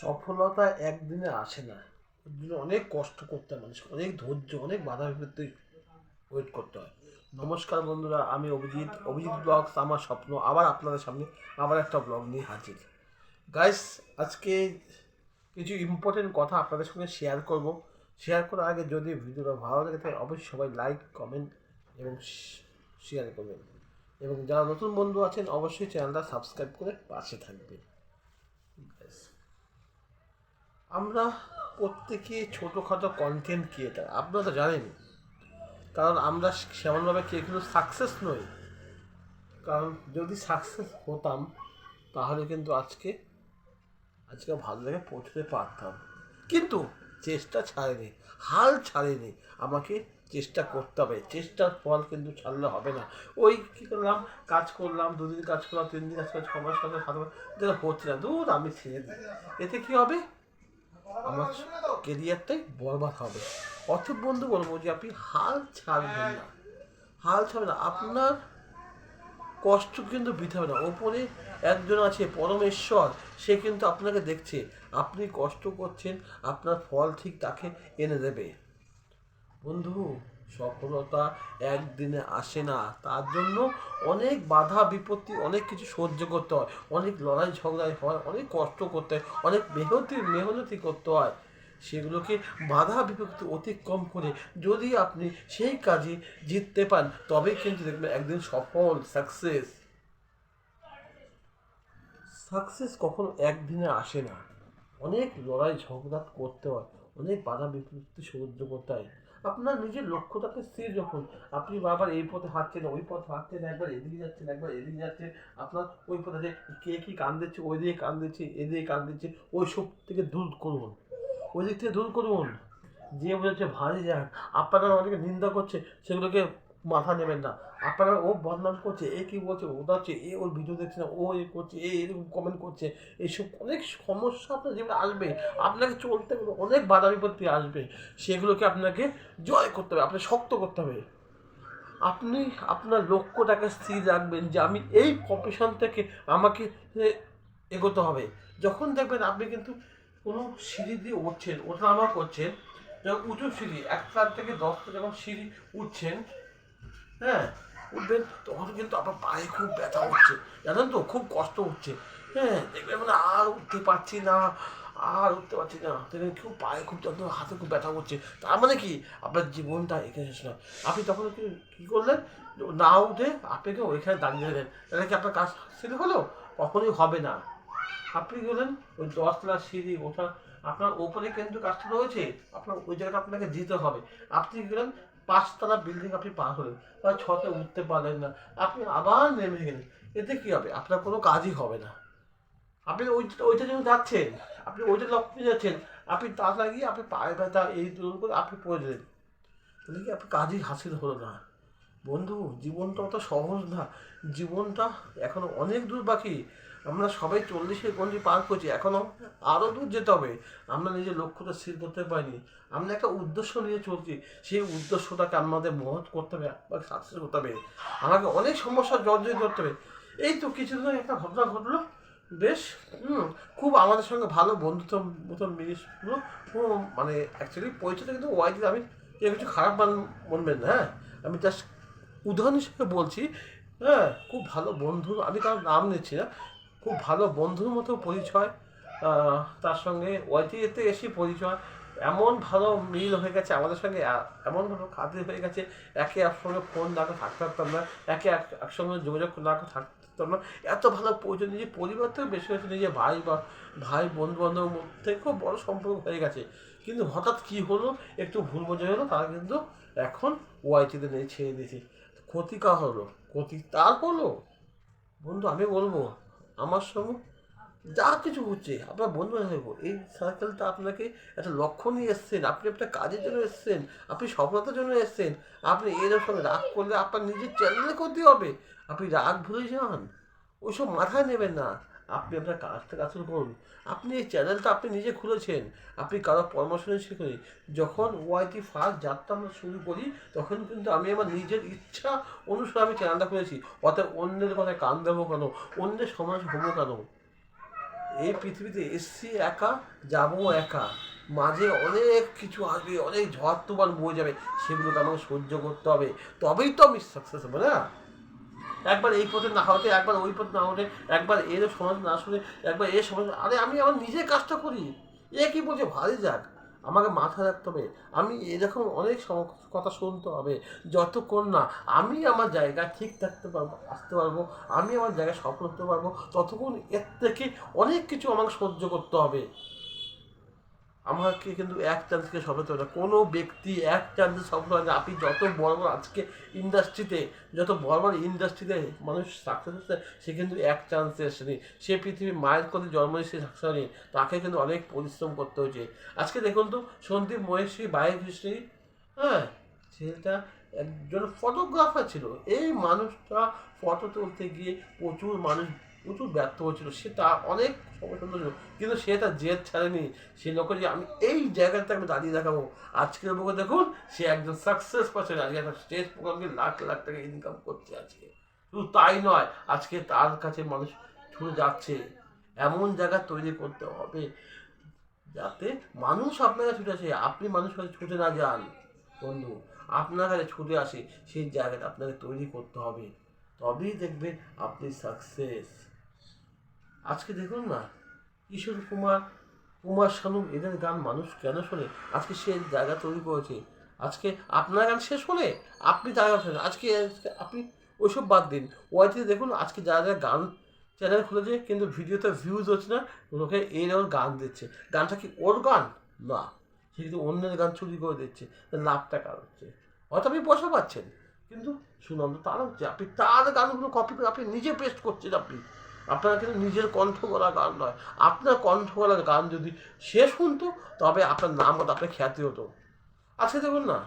সফলতা একদিনে আসে না। এর জন্য অনেক কষ্ট করতে হয় মানুষ অনেক ধৈর্য, অনেক বাধা বিপত্তি ওয়েট করতে হয়। নমস্কার বন্ধুরা, আমি অভিজিৎ। অভিজিৎ ব্লগস আমার স্বপ্ন, আবার আপনাদের সামনে আবার একটা ব্লগ নিয়ে হাজির। গাইস আজকে কিছু ইম্পর্টেন্ট কথা আপনাদের সঙ্গে শেয়ার করব। শেয়ার করার আগে যদি ভিডিওটা ভালো লাগে থাকে অবশ্যই সবাই লাইক কমেন্ট এবং শেয়ার করবেন। এবং যারা নতুন বন্ধু আছেন, অবশ্যই চ্যানেলটা সাবস্ক্রাইব করে পাশে থাকবেন। আমরা প্রত্যেকে ছোটোখাটো কন্টেন্ট ক্রিয়েটার আপনারা তো জানেন। কারণ আমরা সেমনভাবে কেউ কিন্তু সাকসেস নই। কারণ যদি সাকসেস হতাম, তাহলে কিন্তু আজকে আজকে ভালো জায়গায় পৌঁছতে পারতাম। কিন্তু চেষ্টা ছাড়েনি, হাল ছাড়েনি। আমাকে চেষ্টা করতে হবে। চেষ্টার ফল কিন্তু ছাড়লে হবে না। ওই কী করলাম, কাজ করলাম, দুদিন কাজ করলাম, তিন দিন কাজ করলাম, ছ মাস কাজ করলাম যেটা হচ্ছে না দূর আমি ছেড়ে দিই। এতে কী হবে? আমার কেরিয়ারটাই বরবাদ হবে। অথব বন্ধু, বলব যে আপনি হাল ছাড়বেন না। হাল ছাড়বেন না। আপনার কষ্ট কিন্তু বৃথা না। ওপরে একজন আছে, পরমেশ্বর, সে কিন্তু আপনাকে দেখছে। আপনি কষ্ট করছেন, আপনার ফল ঠিক তাকে এনে দেবে। বন্ধু সফলতা একদিনে আসে না। তার জন্য অনেক বাধা, বিপত্তি, অনেক কিছু সহ্য করতে হয়। অনেক লড়াই ঝগড়াই হয়, অনেক কষ্ট করতে হয়, অনেক মেহনতি মেহনতি করতে হয়। সেগুলোকে বাধা, বিপত্তি অতিক্রম করে যদি আপনি সেই কাজে জিততে পান, তবেই কিন্তু দেখবেন একদিন সফল সাকসেস সাকসেস কখনো একদিনে আসে না। অনেক লড়াই, ঝগড়া করতে হয়, অনেক বাধা, বিপত্তি সহ্য করতে হয়। আপনার নিজের লক্ষ্যটাকে স্থির যখন আপনি বারবার এই পথে হাঁটছেন, ওই পথে হাঁটছেন, একবার এদিকে যাচ্ছেন, একবার এদিকে যাচ্ছেন। আপনার ওই পথে যে কে কি কান দিচ্ছে, ওই দিকে কান দিচ্ছে এদিকে কান দিচ্ছে, ওই সব থেকে দূর করুন। ওই দিক থেকে দূর করুন। যে বলেছে ভারী যান। আপনারা অনেকে নিন্দা করছে, সেগুলোকে মাথা নেবেন না। আপনারা ও বদনাম করছে, এ কি বলছে ওটা হচ্ছে এ ওর ভিডিও দেখছে না, ও এ করছে, এ এরকম কমেন্ট করছে এইসব অনেক সমস্যা আপনার জীবনে আসবে। আপনাকে চলতে গেলে অনেক বাধা বিপত্তি আসবে। সেগুলোকে আপনাকে জয় করতে হবে, আপনাকে শক্ত করতে হবে। আপনি আপনার লক্ষ্যটাকে স্থির রাখবেন যে আমি এই প্রফেশন থেকে আমাকে এগোতে হবে। যখন দেখবেন আপনি কিন্তু কোনো সিঁড়ি দিয়ে উঠছেন, ওঠানামা করছেন, যখন উঁচু সিঁড়ি, এক সাত থেকে দশটা যখন সিঁড়ি উঠছেন হ্যাঁ উঠবেন তখন কিন্তু আপনার পায়ে খুব ব্যথা হচ্ছে। জানেন তো, খুব কষ্ট হচ্ছে। হ্যাঁ দেখবেন মানে আর উঠতে পারছি না, আর উঠতে পারছি না। দেখবেন খুব পায়ে খুব যন্ত্রণা হাতে খুব ব্যথা করছে। তার মানে কি? আপনার জীবনটা এখানে শেষ না। আপনি তখন কি, কী করলেন? না উঠে আপনাকে ওইখানে দাঁড়িয়ে দিলেন। তাহলে কি আপনার কাজ সিঁড়ি হলো? কখনোই হবে না। আপনি করলেন ওই দশতলা সিঁড়ি ওঠা। আপনার ওপরে কিন্তু কাজটা রয়েছে। আপনার ওই জায়গাটা আপনাকে যেতে হবে। আপনি করলেন পাঁচতলা বিল্ডিং আপনি পার হলেন বা ছতে উঠতে পারলেন না, আপনি আবার নেমে গেলেন, এতে কি হবে? আপনার কোনো কাজই হবে না। আপনি ওই ওইটা জন্য যাচ্ছেন, আপনি ওইটা লক্ষ্যে যাচ্ছেন, আপনি তা লাগিয়ে আপনি পায়ে ব্যথা এই দূর করে আপনি পড়ে দিলেন তাহলে কি আপনার কাজই হাসিল হলো না? বন্ধু, জীবনটা অত সহজ না। জীবনটা এখনও অনেক দূর বাকি। আমরা সবাই চল্লিশের গঞ্জি পার করছি এখনও আরও দূর যেতে হবে। আমরা নিজের লক্ষ্যটা স্থির করতে পারিনি। আমরা একটা উদ্দেশ্য নিয়ে চলছি, সেই উদ্দেশ্যটাকে আমাদের মহৎ করতে হবে বা সাকসেস করতে হবে। আমাকে অনেক সমস্যা জর্জরিত করতে হবে। এই তো কিছুদিন একটা ঘটনা ঘটলো, বেশ খুব আমাদের সঙ্গে ভালো বন্ধুত্ব মতন মিলিয়েছিল মানে অ্যাকচুয়ালি পরিচয়টা কিন্তু ওয়াইডি আমি কিছু খারাপ মান বলবেন না হ্যাঁ? আমি জাস্ট উদাহরণ হিসেবে বলছি হ্যাঁ খুব ভালো বন্ধু, আমি কারোর নাম নিচ্ছি না খুব ভালো বন্ধুর মতো পরিচয় তার সঙ্গে ওয়াইটিতে এসে পরিচয়, এমন ভালো মিল হয়ে গেছে আমাদের সঙ্গে এমন ভালো খাতির হয়ে গেছে, একে একসঙ্গে ফোন না থাকতে পারতাম না, একে এক, একসঙ্গে যোগাযোগ না থাকতে পারতাম না। এত ভালো পরিচয়, নিজের পরিবার থেকে বেশি হয়েছে, নিজের ভাই বা, ভাই বন্ধু বান্ধবের মধ্যে খুব বড় সম্পর্ক হয়ে গেছে। কিন্তু হঠাৎ কি হলো, একটু ভুল বোঝা হলো, তারা কিন্তু এখন ওয়াইটিতে নিয়ে ছেড়ে দিয়েছে। ক্ষতি কার হলো, ক্ষতি তার হলো। বন্ধু, আমি বলব আমার সঙ্গে? যা কিছু হচ্ছে, আপনার বন্ধু হয়ে এই সার্কেলটা আপনাকে একটা লক্ষ্য নিয়ে এসছেন, আপনি একটা কাজের জন্য এসছেন, আপনি সফলতার জন্য এসছেন। আপনি এদের সঙ্গে রাগ করলে আপনার নিজের চ্যানেলে ক্ষতি হবে। আপনি রাগ ভুলে যান। ওইসব মাথায় নেবেন না। আপনি আপনার কাজ শুরু করুন। আপনি এই চ্যানেলটা আপনি নিজে খুলেছেন, আপনি কারও পরামর্শ নিয়ে যখন ওয়াইটি ফার্স্ট যাত্রা আমরা শুরু করি, তখন কিন্তু আমি আমার নিজের ইচ্ছা অনুসারে আমি চ্যানেলটা খুলেছি। অর্থাৎ অন্যের কথায় কান দেবো কেন? অন্যের সমাজ হব কেন? এই পৃথিবীতে এসছি একা, যাব একা। মাঝে অনেক কিছু আসবে, অনেক ঝড় তুফান বয়ে যাবে, সেগুলোকে আমাকে সহ্য করতে হবে। তবেই তো আমি সাকসেস হবে, না? একবার এই পথে না হতে একবার ওই পথে না হতে একবার এর সমাজ না শুনে, একবার এর সমাজ আরে আমি আমার নিজের কাজটা করি। এ কি বলছে? ভারী যাক। আমাকে মাথা রাখতে হবে। আমি এরকম অনেক কথা শুনতে হবে। যতক্ষণ না আমি আমার জায়গা ঠিক থাকতে পারব, আসতে পারব, আমি আমার জায়গায় সফল হতে পারব, ততক্ষণ এর থেকে অনেক কিছু আমাকে সহ্য করতে হবে। আমাকে কিন্তু এক চান্সকে সফল হতে না। কোনো ব্যক্তি এক চান্সে সফল হয় না। আপনি যত বড় বড় আজকে ইন্ডাস্ট্রিতে যত বড় বড় ইন্ডাস্ট্রিতে মানুষ সাকসেস হচ্ছে, সে কিন্তু এক চান্সে আসেনি। সে পৃথিবীর মায়ের কোলে জন্ম সে সাকসেস হয়নি। তাকে কিন্তু অনেক পরিশ্রম করতে হয়েছে। আজকে দেখুন তো, সন্দীপ মহেশী বায়ক হিস্ট্রি হ্যাঁ ছেলেটা একজন ফটোগ্রাফার ছিল। এই মানুষটা ফটো তুলতে গিয়ে প্রচুর মানুষ, প্রচুর ব্যর্থ হয়েছিল। সে তা অনেক কিন্তু সে তার জেদ ছাড়েনি। সে লোক যে আমি এই জায়গাতে আমি দাঁড়িয়ে দেখাবো। আজকের বুকে দেখুন, সে একজন সাকসেস পাচ্ছে আজকে একটা স্টেজ প্রোগ্রামকে লাখ লাখ টাকা ইনকাম করছে আজকে। শুধু তাই নয়, আজকে তার কাছে মানুষ ছুটে যাচ্ছে। এমন জায়গা তৈরি করতে হবে যাতে মানুষ আপনার কাছে ছুটে আসে। আপনি মানুষ কাছে ছুটে না যান। বন্ধু, আপনার কাছে ছুটে আসে, সেই জায়গাটা আপনাকে তৈরি করতে হবে। তবেই দেখবেন আপনি সাকসেস আজকে দেখুন না, কিশোর কুমার কুমার শানু এদের গান মানুষ কেন শোনে? আজকে সে জায়গা তৈরি করেছে। আজকে আপনার গান শেষ হলে আপনি গান শোনেন। আজকে আপনি ওইসব বাদ দিন। ওয়াইটিতে দেখুন, আজকে যারা যারা গান চ্যানেল খুলেছে, কিন্তু ভিডিওতে ভিউজ হচ্ছে না লোকে এই ওর গান দিচ্ছে। গানটা কি ওর গান? না। সে কিন্তু অন্যের গান চুরি করে দিচ্ছে। লাভটা কার হচ্ছে? হয়তো আপনি পয়সা পাচ্ছেন, কিন্তু সুনাম তো তার হচ্ছে। আপনি তার গানগুলো কপি করে আপনি নিজে পেস্ট করছেন আপনি। আপনার কিন্তু নিজের কণ্ঠ করা গান নয়। আপনার কণ্ঠ করা গান যদি সে শুনতো, তবে আপনার নাম হতো আপনার খ্যাতি হতো। আজকে দেখুন না,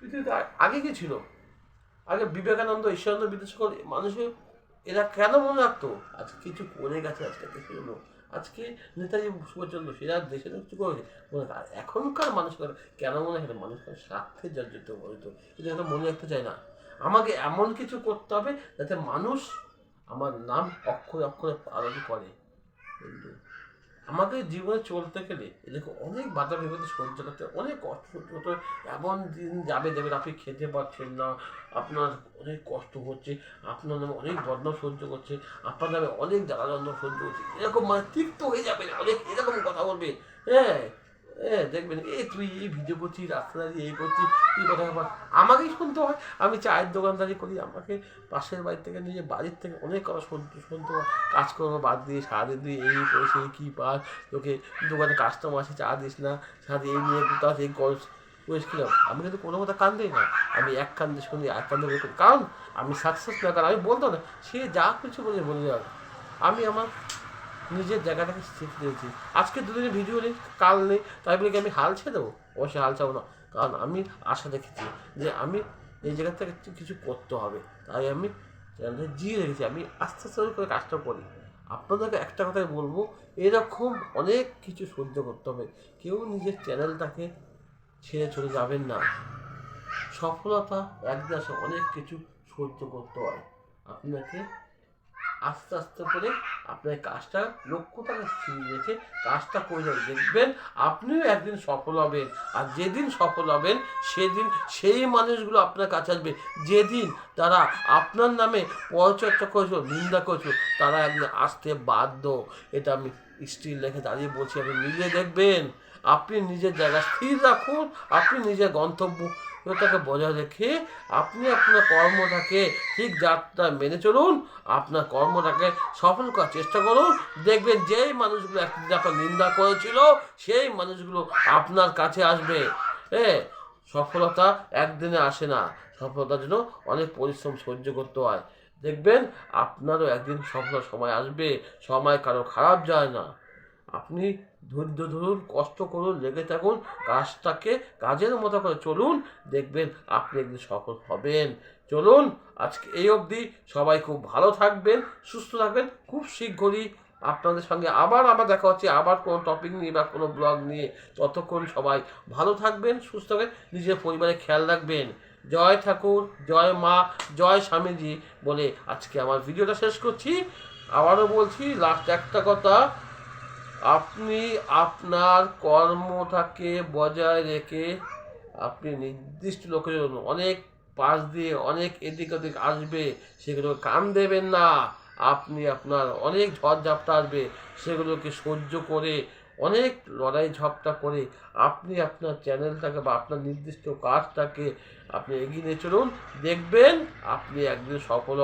পৃথিবীতে আগে কি ছিল? আগে বিবেকানন্দ ঈশ্বরানন্দ বিদ্যাসাগর মানুষের, এরা কেন মনে রাখতো? আজকে কিছু করে গেছে, আজকে দেশের লোক আজকে নেতাজি সুভাষচন্দ্র সেরা দেশের কিছু করেছে মনে আর এখনকার মানুষের কেন মনে হয় মানুষের স্বার্থে জর্জিত হয়তো। কিন্তু এটা মনে রাখতে চায় না। আমাকে এমন কিছু করতে হবে যাতে মানুষ আমার নাম অক্ষরে অক্ষরে পালন করে। আমাদের জীবনে চলতে গেলে এরকম অনেক বাধা বিপত্তি সহ্য করতে অনেক কষ্ট। এমন দিন যাবে দেবেন আপনি খেতে পারছেন না, আপনার অনেক কষ্ট হচ্ছে, আপনার নামে অনেক বদনাম সহ্য করছে, আপনার নামে অনেক জ্বালাযন্ত্র সহ্য করছে। এরকম মানে তিক্ত হয়ে যাবে অনেক এরকম কথা বলবে। হ্যাঁ হ্যাঁ দেখবেন এই তুই এই ভিডিও করছিস রাস্তা দাঁড়িয়ে এই করছিস, এই কথা আমাকেই শুনতে হয়। আমি চায়ের দোকানদারি করি, আমাকে পাশের বাড়ি থেকে নিজে বাড়ির থেকে অনেক কথা শুনতে শুনতে হয়। কাজকর্ম বাদ দিয়ে সারাদিন দিয়ে এই করে সেই কী পাস তোকে দোকানে কাস্টমার আসে, চা দিস না, সারাদিন এই নিয়ে তাস এই করিস কিনা আমি কিন্তু কোনো কথা কান দিই না। আমি এক কান্দে শুনি এক কান্দে করি। কারণ আমি সাকসেস না, কারণ আমি বলতো না, সে যা কিছু বলে বলে যাবে। আমি আমার নিজের জায়গাটাকে শিখে দিয়েছি। আজকে দুদিনে ভিডিও নেই, কাল নেই, তাই বলে কি আমি হাল ছেড়ে দেবো? অবশ্যই হাল চাবো না। কারণ আমি আশা দেখেছি যে আমি এই জায়গা থেকে কিছু- করতে হবে। তাই আমি জিয়ে রেখেছি। আমি আস্তে আস্তে করে কাজটা করি। আপনাদেরকে একটা কথাই বলব, এরকম অনেক কিছু সহ্য করতে হবে। কেউ নিজের চ্যানেলটাকে ছেড়ে চলে যাবেন না। সফলতা একদিন আসে অনেক কিছু সহ্য করতে হয়। আপনাকে আস্তে আস্তে করে আপনার কাজটা লক্ষ্যটাকে স্থির রেখে কাজটা করে যাবেন। দেখবেন আপনিও একদিন সফল হবেন আর যেদিন সফল হবেন, সেদিন সেই মানুষগুলো আপনার কাছে আসবে। যেদিন তারা আপনার নামে পরচর্চা করেছিল নিন্দা করেছিল তারা একদিন আসতে বাধ্য। এটা আমি স্টিল রেখে দাঁড়িয়ে বলছি, আপনি নিজে দেখবেন, আপনি নিজের জায়গা স্থির রাখুন, আপনি নিজের গন্তব্য ওটাকে বজায় রেখে আপনি আপনার কর্মটাকে ঠিক যাত্রা মেনে চলুন, আপনার কর্মটাকে সফল করার চেষ্টা করুন। দেখবেন যেই মানুষগুলো একদিন আপনার নিন্দা করেছিল, সেই মানুষগুলো আপনার কাছে আসবে। হ্যাঁ সফলতা একদিনে আসে না। সফলতার জন্য অনেক পরিশ্রম সহ্য করতে হয়। দেখবেন আপনারও একদিন সফল সময় আসবে। সময় কারও খারাপ যায় না। আপনি ধৈর্য ধরুন, কষ্ট করুন লেগে থাকুন, কাজটাকে কাজের মতো করে চলুন, দেখবেন আপনি একদিন সফল হবেন। চলুন, আজকে এই অবধি সবাই খুব ভালো থাকবেন, সুস্থ থাকবেন, খুব শীঘ্রই আপনাদের সঙ্গে আবার আবার দেখা হচ্ছে, আবার কোনো টপিক নিয়ে বা কোনো ব্লগ নিয়ে। ততক্ষণ সবাই ভালো থাকবেন, সুস্থ থাকবেন, নিজের পরিবারের খেয়াল রাখবেন। জয় ঠাকুর, জয় মা, জয় স্বামীজি বলে আজকে আমার ভিডিওটা শেষ করছি। আবারও বলছি লাস্ট একটা কথা আপনি আপনার কর্মটাকে বজায় রেখে আপনি নির্দিষ্ট লোকের জন্য অনেক পাশ দিয়ে, অনেক এদিক ওদিক আসবে সেগুলো কান দেবেন না। আপনি আপনার অনেক ঝড়ঝাপটা আসবে, সেগুলোকে সহ্য করে, অনেক লড়াই ঝপটা করে আপনি আপনার চ্যানেলটাকে বা আপনার নির্দিষ্ট কাজটাকে আপনি এগিয়ে নিয়ে চলুন। দেখবেন আপনি একদিন সফল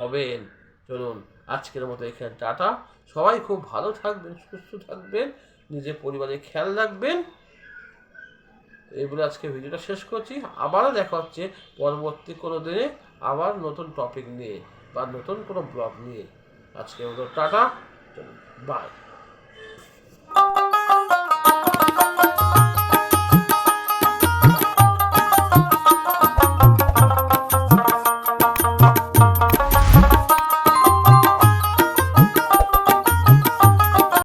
হবেন। চলুন, আজকের মতো এখানে, টাটা। সবাই খুব ভালো থাকবেন, সুস্থ থাকবেন, নিজের পরিবারে খেয়াল রাখবেন। এগুলো আজকে ভিডিওটা শেষ করছি। আবারও দেখা হচ্ছে পরবর্তী কোনো দিনে আবার নতুন টপিক নিয়ে বা নতুন কোনো ব্লগ নিয়ে। আজকে ওদের টাটা বাই